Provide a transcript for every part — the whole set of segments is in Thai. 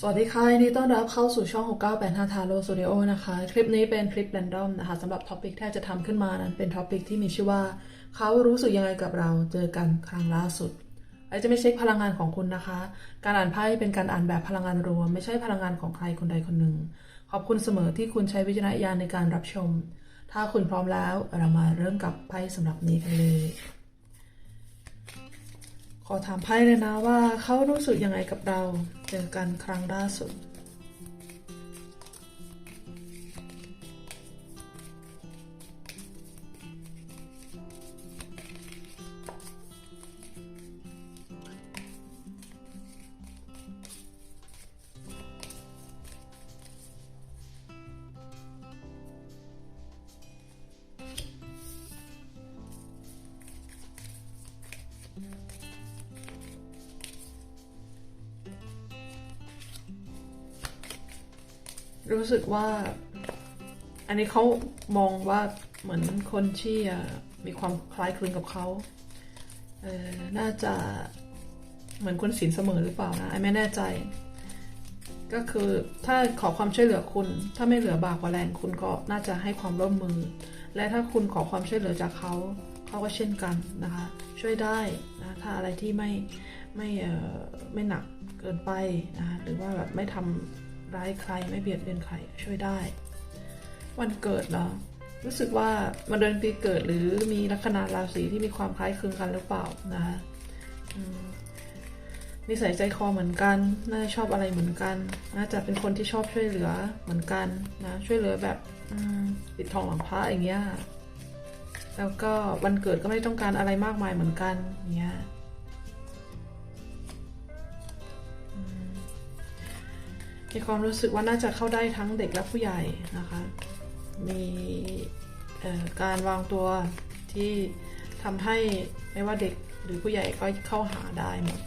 สวัสดีค่ะยินดีต้อนรับเข้าสู่ช่อง 6985 Taro Studio นะคะ คลิปนี้เป็นคลิป r รนดอมนะคะสำหรับท็อปิกที่จะทำขึ้นมานั้นเป็นท็อปิกที่มีชื่อว่า เขารู้สึกยังไงกับเราเจอกันครั้งล่าสุดไอจะไม่เช็คพลังงานของคุณนะคะ การอ่านไพ่เป็นการอ่านแบบพลังงานรวม ไม่ใช่พลังงานของใครคนใดคนหนึ่ง ขอบคุณเสมอที่คุณใช้วิจารณญาณในการรับชม ถ้าคุณพร้อมแล้วเรามาเริ่มกับไพ่สำหรับนี้กันเลย ขอถามไพ่เลยนะว่าเขารู้สึกยังไงกับเราเจอกันครั้งล่าสุด รู้สึกว่า อันนี้เขามองว่าเหมือนคนที่มีความคล้ายคลึงกับเขาเออน่าจะเหมือนคนศีลเสมอหรือเปล่านะไอ้ไม่แน่ใจ ก็คือถ้าขอความช่วยเหลือคุณ ถ้าไม่เหลือบากกว่าแรงคุณก็น่าจะให้ความร่วมมือ และถ้าคุณขอความช่วยเหลือจากเขาเขาก็เช่นกันนะคะ ช่วยได้นะถ้าอะไรที่ไม่ไม่เออไม่หนักเกินไปนะหรือว่าแบบไม่ทำ ร้ายใครไม่เบียดเบียนใครช่วยได้ วันเกิดเหรอรู้สึกว่ามาเดือนปีเกิดหรือมีลัคนาราศีที่มีความคล้ายคลึงกันหรือเปล่านะคะอืมนิสัยใจคอเหมือนกัน น่าจะชอบอะไรเหมือนกัน น่าจะเป็นคนที่ชอบช่วยเหลือเหมือนกันนะช่วยเหลือแบบปิดทองหลังพระอย่างเงี้ยแล้วก็วันเกิดก็ไม่ต้องการอะไรมากมายเหมือนกันอย่างเงี้ย มีความรู้สึกว่าน่าจะเข้าได้ทั้งเด็กและผู้ใหญ่นะคะ มีการวางตัวที่ทำให้ไม่ว่าเด็กหรือผู้ใหญ่ก็เข้าหาได้หมด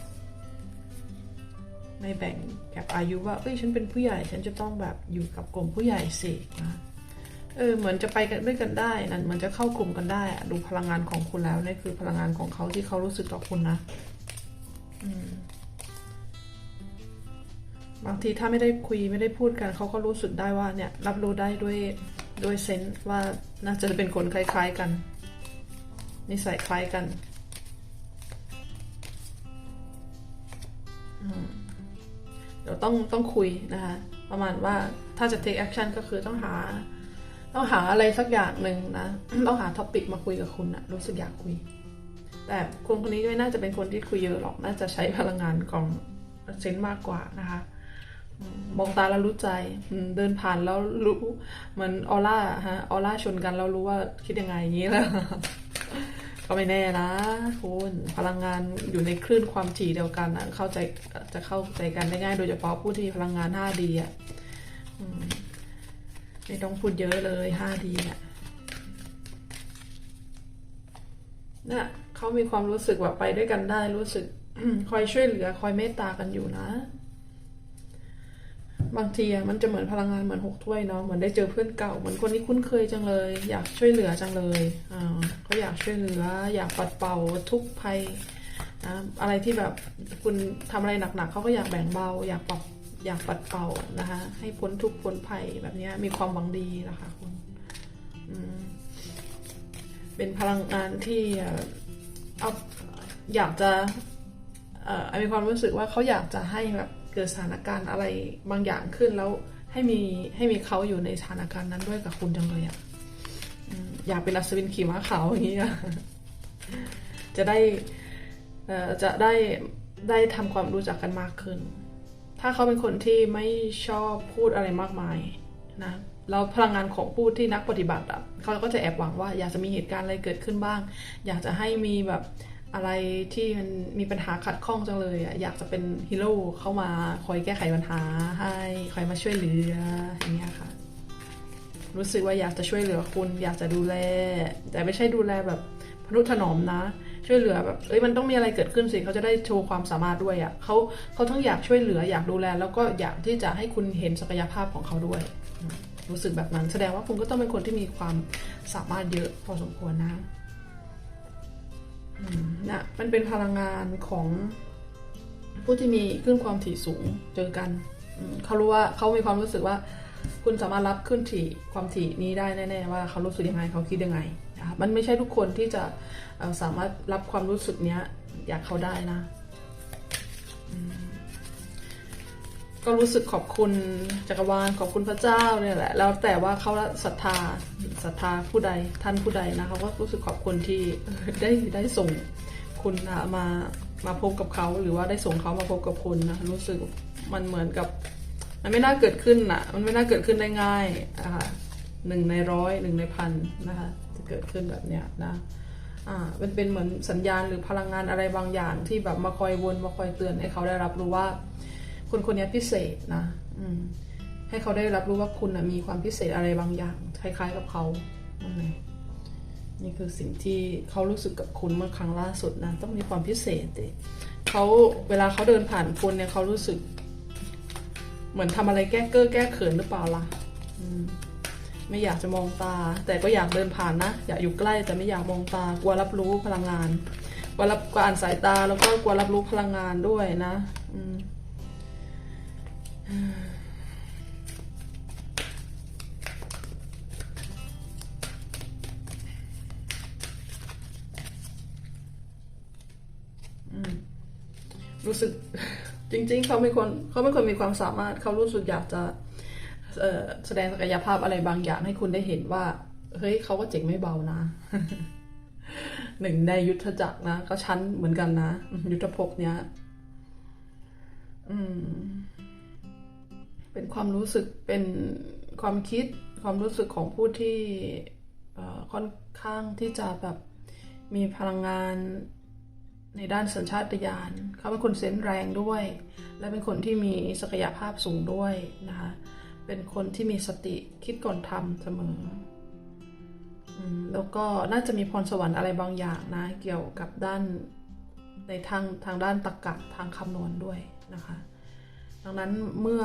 ไม่แบ่งแบบอายุว่า เอ้ย ฉันเป็นผู้ใหญ่ ฉันจะต้องแบบอยู่กับกลุ่มผู้ใหญ่สินะ เออ เหมือนจะไปกันด้วยกันได้นั่นเหมือนจะเข้ากลุ่มกันได้อะดูพลังงานของคุณแล้วนี่คือพลังงานของเขาที่เขารู้สึกต่อคุณนะ อืม บางทีถ้าไม่ได้คุยไม่ได้พูดกันเขาก็รู้สึกได้ว่าเนี่ยรับรู้ได้ด้วยด้วยเซนส์ว่าน่าจะเป็นคนคล้าย ๆกัน นิสัยคล้ายกันเดี๋ยวต้องต้องคุยนะคะ ประมาณว่าถ้าจะ take action ก็คือต้องหา ต้องหาอะไรสักอย่างหนึ่งนะต้องหาท็อปิกมาคุยกับคุณนะรู้สึกอยากคุย แต่คนคนนี้ไม่น่าจะเป็นคนที่คุยเยอะหรอกน่าจะใช้พลังงานของเซนส์มากกว่านะคะ มองตาแล้วรู้ใจเดินผ่านแล้วรู้เหมือนออร่าฮะออร่าชนกันแล้วรู้ว่าคิดยังไงอย่างนี้แล้วก็ไม่แน่นะคุณพลังงานอยู่ในคลื่นความถี่เดียวกันนะเข้าใจจะเข้าใจกันได้ง่าย โดยเฉพาะผู้ที่มีพลังงาน 5D อะไม่ต้องพูดเยอะเลย 5D อะเนี่ยเขามีความรู้สึกว่าไปด้วยกันได้รู้สึกคอยช่วยเหลือ คอยเมตตากันอยู่นะ บางทีมันจะเหมือนพลังงานเหมือนหกถ้วยเนาะเหมือนได้เจอเพื่อนเก่าเหมือนคนที่คุ้นเคยจังเลย อยากช่วยเหลือจังเลยอ่าเขาอยากช่วยเหลือ อยากปัดเป่าทุกภัยนะอะไรที่แบบคุณทำอะไรหนักๆเขาก็อยากแบ่งเบา อยากปรับอยากปัดเป่านะคะ ให้พ้นทุกข์พ้นภัยแบบนี้มีความหวังดีนะคะคุณเป็นพลังงานที่เอาอยากจะเออมีความรู้สึกว่าเขาอยากจะให้แบบ เกิดสถานการณ์อะไรบางอย่างขึ้นแล้วให้มีให้มีเขาอยู่ในสถานการณ์นั้นด้วยกับคุณจังเลยอะอยากเป็นอัศวินขี่ม้าขาวอย่างนี้อะจะได้จะได้ได้ทำความรู้จักกันมากขึ้น ถ้าเขาเป็นคนที่ไม่ชอบพูดอะไรมากมายนะแล้วพลังงานของผู้ที่นักปฏิบัติอะเขาก็จะแอบหวังว่าอยากจะมีเหตุการณ์อะไรเกิดขึ้นบ้าง อยากจะให้มีแบบ อะไรที่มันมีปัญหาขัดข้องจังเลยอะอยากจะเป็นฮีโร่เข้ามาคอยแก้ไขปัญหาให้คอยมาช่วยเหลืออย่างเงี้ยค่ะ รู้สึกว่าอยากจะช่วยเหลือคุณ อยากจะดูแล แต่ไม่ใช่ดูแลแบบพนุถนอมนะ ช่วยเหลือแบบเอ้ยมันต้องมีอะไรเกิดขึ้นสิเขาจะได้โชว์ความสามารถด้วยอะ่ะเขาเขาทั้งอยากช่วยเหลืออยากดูแล แล้วก็อยากที่จะให้คุณเห็นศักยภาพของเขาด้วย รู้สึกแบบนั้น แสดงว่าคุณก็ต้องเป็นคนที่มีความสามารถเยอะพอสมควรนะ นะมันเป็นพลังงานของผู้ที่มีขึ้นความถี่สูงเจอกัน เขารู้ว่าเขามีความรู้สึกว่า คุณสามารถรับขึ้นถี่ความถี่นี้ได้แน่ๆว่าเขารู้สึกยังไงเขาคิดยังไงนะคะมันไม่ใช่ทุกคนที่จะสามารถรับความรู้สึกเนี้ย อยากเขาได้นะ อืม ก็รู้สึกขอบคุณจักรวาลขอบคุณพระเจ้าเนี่ยแหละ แล้วแต่ว่าเขาศรัทธาศรัทธาผู้ใดท่านผู้ใดนะเขาก็รู้สึกขอบคุณที่ได้ได้ส่งคุณมามาพบกับเขาหรือว่าได้ส่งเขามาพบกับคุณนะรู้สึกมันเหมือนกับ มันไม่น่าเกิดขึ้นอะ มันไม่น่าเกิดขึ้นได้ง่ายนะคะหนึ่งในร้อยหนึ่งในพันนะคะจะเกิดขึ้นแบบเนี้ยนะอ่ามันเป็นเหมือนสัญญาณหรือพลังงานอะไรบางอย่างที่แบบมาคอยวนมาคอยเตือนให้เขาได้รับรู้ว่า คุณคนนี้พิเศษนะอืมให้เขาได้รับรู้ว่าคุณนะมีความพิเศษอะไรบางอย่าง คล้าย ๆ กับเขานี่คือสิ่งที่เขารู้สึกกับคุณเมื่อครั้งล่าสุดนะต้องมีความพิเศษดิเขาเวลาเขาเดินผ่านคุณเนี่ยเขารู้สึก เหมือนทำอะไรแก้เก้อแก้เขินหรือเปล่าล่ะไม่อยากจะมองตา แต่ก็อยากเดินผ่านนะอยากอยู่ใกล้แต่ไม่อยากมองตากลัวรับรู้พลังงานกลัวรับกลัวอ่านสายตาแล้วก็กลัวรับรู้พลังงานด้วยนะ อืม รู้สึกจริง ๆ เขาเป็นคนเขาเป็นคนมีความสามารถ เขารู้สึกอยากจะแสดงศักยภาพอะไรบางอย่างให้คุณได้เห็นว่า เฮ้ยเขาก็เจ๋งไม่เบานะ หนึ่งในยุทธจักรนะก็ชั้นเหมือนกันนะ ยุทธภพเนี้ย อืม เป็นความรู้สึกเป็นความคิดความรู้สึกของผู้ที่ค่อนข้างที่จะแบบมีพลังงานในด้านสัญชาตญาณเขาเป็นคนเซนส์แรงด้วย และเป็นคนที่มีศักยภาพสูงด้วยนะคะเป็นคนที่มีสติคิดก่อนทำเสมอแล้วก็น่าจะมีพรสวรรค์อะไรบางอย่างนะเกี่ยวกับด้านในทางทางด้านตรรกะทางคำนวณด้วยนะคะ ดังนั้นเมื่อ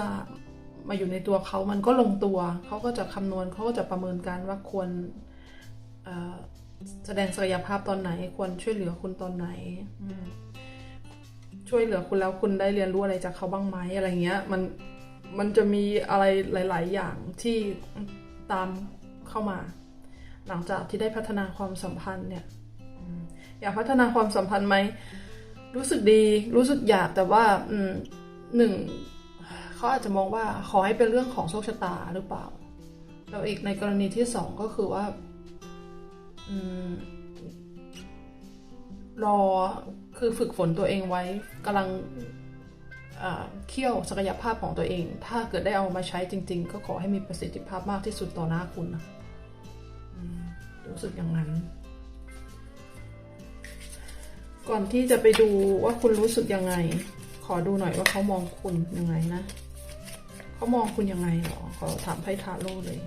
มาอยู่ในตัวเขามันก็ลงตัว เขาก็จะคำนวณเขาก็จะประเมินการว่าควรแสดงศักยภาพตอนไหน ควรช่วยเหลือคุณตอนไหนช่วยเหลือคุณแล้วคุณได้เรียนรู้อะไรจากเขาบ้างไหมอะไรเงี้ย มันมันจะมีอะไรหลาย ๆ อย่างที่ตามเข้ามา หลังจากที่ได้พัฒนาความสัมพันธ์เนี่ยอยากพัฒนาความสัมพันธ์ไหมรู้สึกดีรู้สึกอยากแต่ว่าหนึ่ง เขาอาจจะมองว่าขอให้เป็นเรื่องของโชคชะตาหรือเปล่า แล้วอีกในกรณีที่สองก็คือว่าอรอคือฝึกฝนตัวเองไว้กำลังเคี่ยวศักยภาพของตัวเอง ถ้าเกิดได้เอามาใช้จริง ๆ ก็ขอให้มีประสิทธิภาพมากที่สุดต่อหน้าคุณนะรู้สึกอย่างนั้น ก่อนที่จะไปดูว่าคุณรู้สึกยังไง ขอดูหน่อยว่าเขามองคุณยังไงนะ เขามองคุณยังไงหรอขอถามไพ่ทาโร่เลย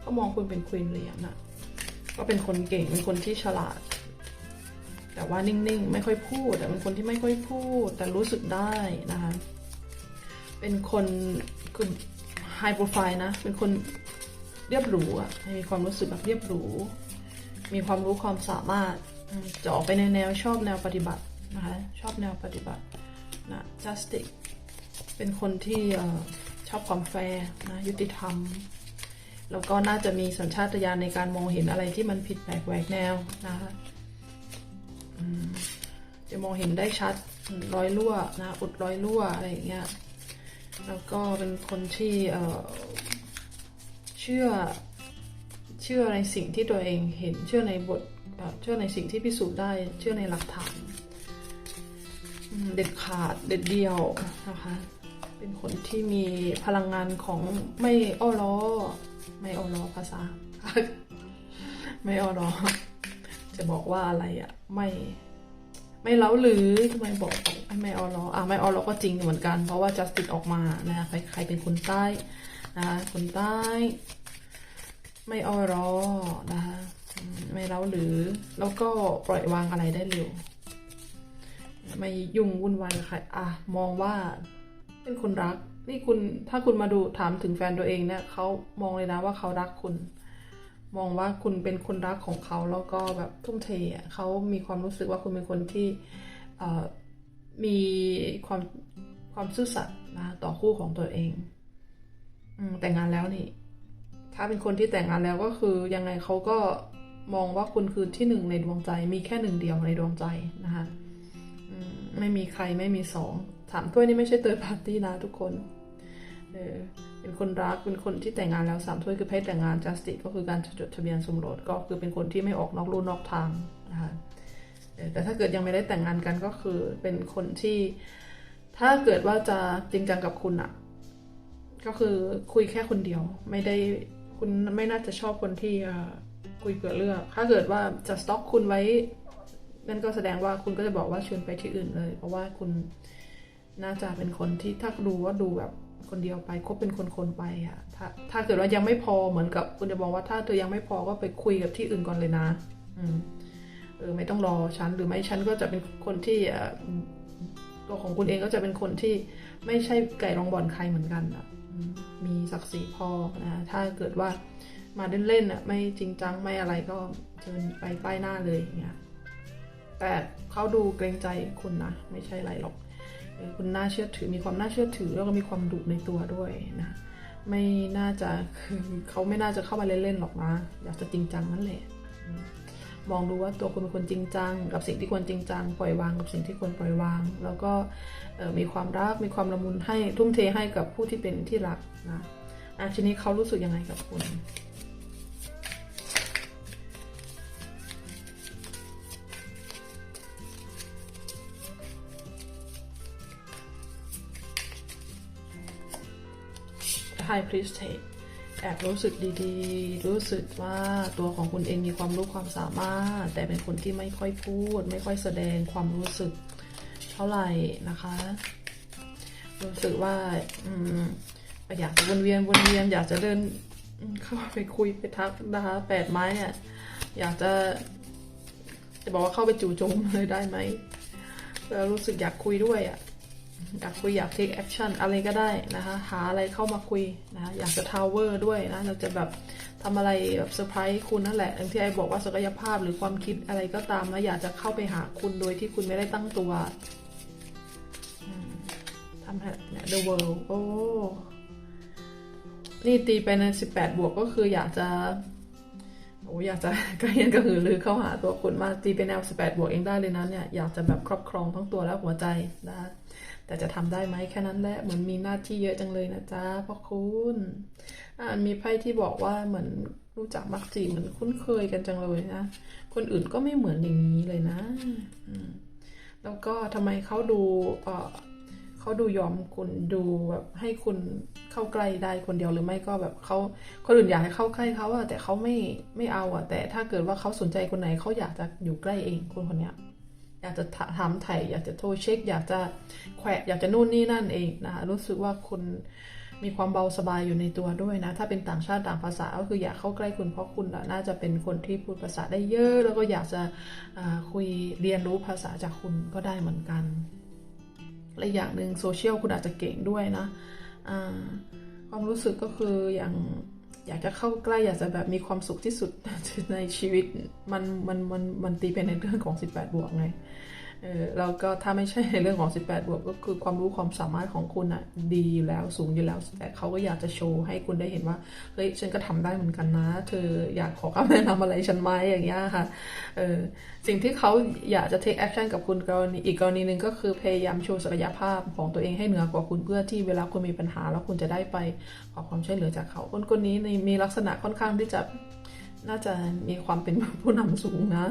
เขามองคุณเป็นควีนเหรียญอะก็เป็นคนเก่งเป็นคนที่ฉลาด แต่ว่านิ่งๆ ไม่ค่อยพูด แต่เป็นคนที่ไม่ค่อยพูด แต่รู้สึกได้นะคะ เป็นคนคือไฮโปรไฟล์นะ เป็นคนเรียบหรูอะมีความรู้สึกแบบเรียบหรู มีความรู้ความสามารถจะออกไปในแนวชอบแนวปฏิบัตินะคะ ชอบแนวปฏิบัติ นะ justice เป็นคนที่ชอบความแฟร์นะยุติธรรม แล้วก็น่าจะมีสัญชาตญาณในการมองเห็นอะไรที่มันผิดแปลกแหวกแนวนะคะจะมองเห็นได้ชัดรอยรั่วนะอุดรอยรั่วอะไรอย่างเงี้ยแล้วก็เป็นคนที่เชื่อเชื่อในสิ่งที่ตัวเองเห็นเชื่อในบทเอ่อเชื่อในสิ่งที่พิสูจน์ได้เชื่อในหลักฐาน เด็ดขาดเด็ดเดียวนะคะ เป็นคนที่มีพลังงานของไม่อ้อล้อ ไม่อ้อล้อภาษา ไม่อ้อล้อ จะบอกว่าอะไรอะไม่ ไม่เล้าหรือทำไมบอกไม่อ้อล้ออะไม่อ้อล้อก็จริงเหมือนกัน เพราะว่าจัสติดออกมานะคะใครใครเป็นคนใต้นะคะคนใต้ ไม่อ้อรอนะคะไม่เล้าหรือ แล้วก็ปล่อยวางอะไรได้เร็ว ไม่ยุ่งวุ่นวายกับใครอะมองว่าเป็นคนรัก นี่คุณถ้าคุณมาดูถามถึงแฟนตัวเองเนี่ยเขามองเลยนะว่าเขารักคุณ มองว่าคุณเป็นคนรักของเขาแล้วก็แบบทุ่มเทเขามีความรู้สึกว่าคุณเป็นคนที่มีความความซื่อสัตย์นะต่อคู่ของตัวเองอแต่งงานแล้วนี่ ถ้าเป็นคนที่แต่งงานแล้วก็คือยังไงเขาก็มองว่าคุณคือที่หนึ่งในดวงใจ มีแค่หนึ่งเดียวในดวงใจนะคะ ไม่มีใครไม่มีสองถามถ้วยนี่ไม่ใช่เติร์ดพาร์ตี้นะทุกคนเออเป็นคนรักเป็นคนที่แต่งงานแล้วสามถ้วยคือเพศแต่งงาน justice ก็คือการจดทะเบียนสมรสก็คือเป็นคนที่ไม่ออกนอกลู่นอกทางนะคะเออแต่ถ้าเกิดยังไม่ได้แต่งงานกันก็คือเป็นคนที่ ถ้าเกิดว่าจะจริงจังกับคุณอะก็คือคุยแค่คนเดียว ไม่ได้คุณไม่น่าจะชอบคนที่คุยเผื่อเลือกถ้าเกิดว่าจะสต็อกคุณไว้ นั่นก็แสดงว่าคุณก็จะบอกว่าชวนไปที่อื่นเลย เพราะว่าคุณน่าจะเป็นคนที่ถ้าดูว่าดูแบบคนเดียวไปคบเป็นคนๆไปอะถ้าถ้าเกิดว่ายังไม่พอเหมือนกับคุณจะบอกว่าถ้าเธอยังไม่พอก็ไปคุยกับที่อื่นก่อนเลยนะ อืมเออไม่ต้องรอฉันหรือไม่ฉันก็จะเป็นคนที่ตัวของคุณเองก็จะเป็นคนที่ไม่ใช่ไก่รองบอลใครเหมือนกันอะมมีศักดิ์ศรีพอนะถ้าเกิดว่ามาเล่นๆอะไม่จริงจังไม่อะไรก็เชิญไปป้ายหน้าเลยอย่างเงี้ย แต่เขาดูเกรงใจคุณนะ ไม่ใช่ไรหรอกคุณน่าเชื่อถือมีความน่าเชื่อถือแล้วก็มีความดุในตัวด้วยนะไม่น่าจะคือเขาไม่น่าจะเข้ามาเล่นๆหรอกนะอยากจะจริงจังนั่นแหละมองดูว่าตัวคุณเป็นคนจริงจัง กับสิ่งที่ควรจริงจังปล่อยวางกับสิ่งที่ควรปล่อยวาง แล้วก็มีความรักมีความละมุนให้ทุ่มเทให้กับผู้ที่เป็นที่รักนะอะทีนี้เขารู้สึกยังไงกับคุณ High Priestess แอบรู้สึกดีๆ รู้สึกว่าตัวของคุณเองมีความรู้ความสามารถ แต่เป็นคนที่ไม่ค่อยพูด ไม่ค่อยแสดงความรู้สึกเท่าไหร่นะคะ รู้สึกว่าอืมอยากจะวนเวียนวนเวียน อยากจะเดินเข้าไปคุยไปทักนะคะแปดไม้เนี่ยอยากจะ จะบอกว่าเข้าไปจู่โจมเลยได้ไหมแล้วรู้สึกอยากคุยด้วยอะ อยากคุยอยาก take action อะไรก็ได้นะคะ หาอะไรเข้ามาคุยนะคะอยากจะ tower ด้วยนะเราจะแบบทำอะไรแบบเซอร์ไพรส์คุณนั่นแหละอย่างที่ไอ้บอกว่าศักยภาพหรือความคิดอะไรก็ตามนะอยากจะเข้าไปหาคุณโดยที่คุณไม่ได้ตั้งตัวทำให้เนี่ย the world โอ้นี่ตีไปในสิบแปดบวกก็คืออยากจะโอ้อยากจะกระเฮียนกระหือรือเข้าหาตัวคุณมาตีเป็นแนว 18 บวกเองได้เลยนะเนี่ย อยากจะแบบครอบครองทั้งตัวและหัวใจนะ แต่จะทำได้ไหมแค่นั้นแหละเหมือนมีหน้าที่เยอะจังเลยนะจ๊ะพ่อคุณอ่ามีไพ่ที่บอกว่าเหมือนรู้จักมักจีเหมือนคุ้นเคยกันจังเลยนะ คนอื่นก็ไม่เหมือนอย่างนี้เลยนะแล้วก็ทำไมเขาดูเออเขาดูยอมคุณดูแบบให้คุณเข้าใกล้ได้คนเดียวหรือไม่ก็แบบเขาคนอื่นอยากให้เข้าใกล้เขาอะแต่เขาไม่ไม่เอาอะแต่ถ้าเกิดว่าเขาสนใจคนไหนเขาอยากจะอยู่ใกล้เองคนคนเนี้ย อยากจะถามไถ่อยากจะโทรเช็ค อยากจะแขวะอยากจะนู่นนี่นั่นเองนะคะรู้สึกว่าคุณมีความเบาสบายอยู่ในตัวด้วยนะ ถ้าเป็นต่างชาติต่างภาษาก็คืออยากเข้าใกล้คุณเพราะคุณน่าจะเป็นคนที่พูดภาษาได้เยอะ แล้วก็อยากจะคุยเรียนรู้ภาษาจากคุณก็ได้เหมือนกัน และอย่างหนึ่งโซเชียลคุณอาจจะเก่งด้วยนะความรู้สึกก็คืออย่าง อยากจะเข้าใกล้อยากจะแบบมีความสุขที่สุดในชีวิต มันมันมันมันตีเป็นในเรื่องของ 18 บวกไง เออแล้วก็ถ้าไม่ใช่ในเรื่องของ 18 บวกก็คือความรู้ความสามารถของคุณอะดีอยู่แล้วสูงอยู่แล้ว แต่เขาก็อยากจะโชว์ให้คุณได้เห็นว่าเฮ้ยฉันก็ทำได้เหมือนกันนะ เธออยากขอคำแนะนำอะไรฉันไหมอย่างเงี้ยค่ะเออสิ่งที่เขาอยากจะ take action กับคุณกรณีอีกกรณีหนึ่งก็คือพยายามโชว์ศักยภาพของตัวเองให้เหนือกว่าคุณเพื่อที่เวลาคุณมีปัญหาแล้วคุณจะได้ไปขอความช่วยเหลือจากเขาคนคนนี้ในมีลักษณะค่อนข้างที่จะ น่าจะมีความเป็นผู้นำสูงนะ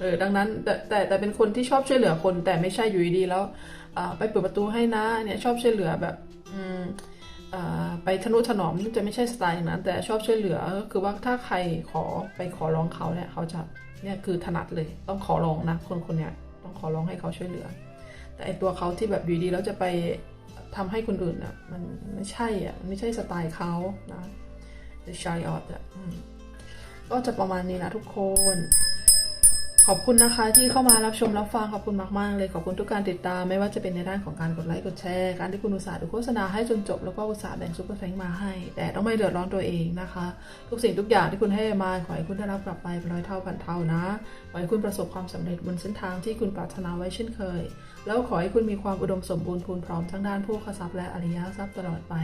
เออ ดังนั้นแต่แต่แต่เป็นคนที่ชอบช่วยเหลือคน แต่ไม่ใช่อยู่ดีแล้วไปเปิดประตูให้นะ เนี่ยชอบช่วยเหลือแบบ อืมไปทนุถนอมนี่จะไม่ใช่สไตล์นั้นแต่ชอบช่วยเหลือก็คือว่าถ้าใครขอไปขอร้องเขาเนี่ยเขาจะเนี่ยคือถนัดเลยต้องขอร้องนะคนคนเนี้ยต้องขอร้องให้เขาช่วยเหลือ แต่ไอตัวเขาที่แบบอยู่ดีแล้วจะไปทำให้คนอื่นอะมันไม่ใช่อะไม่ใช่สไตล์เขานะ The shy o t อะ ก็จะประมาณนี้นะทุกคน ขอบคุณนะคะที่เข้ามารับชมรับฟังขอบคุณมากๆเลยขอบคุณทุกการติดตามไม่ว่าจะเป็นในด้านของการกดไลค์กดแชร์ การที่คุณอุตส่าห์ดูโฆษณาให้จนจบแล้วก็อุตส่าห์แบ่งซุปเปอร์แฟงมาให้ แต่ต้องไม่เดือดร้อนตัวเองนะคะ ทุกสิ่งทุกอย่างที่คุณให้มาขอให้คุณได้รับกลับไปเป็นร้อยเท่าพันเท่านะขอให้คุณประสบความสำเร็จบนเส้นทางที่คุณปรารถนาไว้เช่นเคย แล้วขอให้คุณมีความอุดมสมบูรณ์พูนพร้อมทั้งด้านผู้ขทรัพย์และอริยทรัพย์ตลอดไป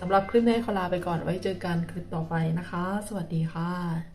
สำหรับคลิปนี้ขอลาไปก่อนไว้เจอกันคลิปต่อไปนะคะ สวัสดีค่ะ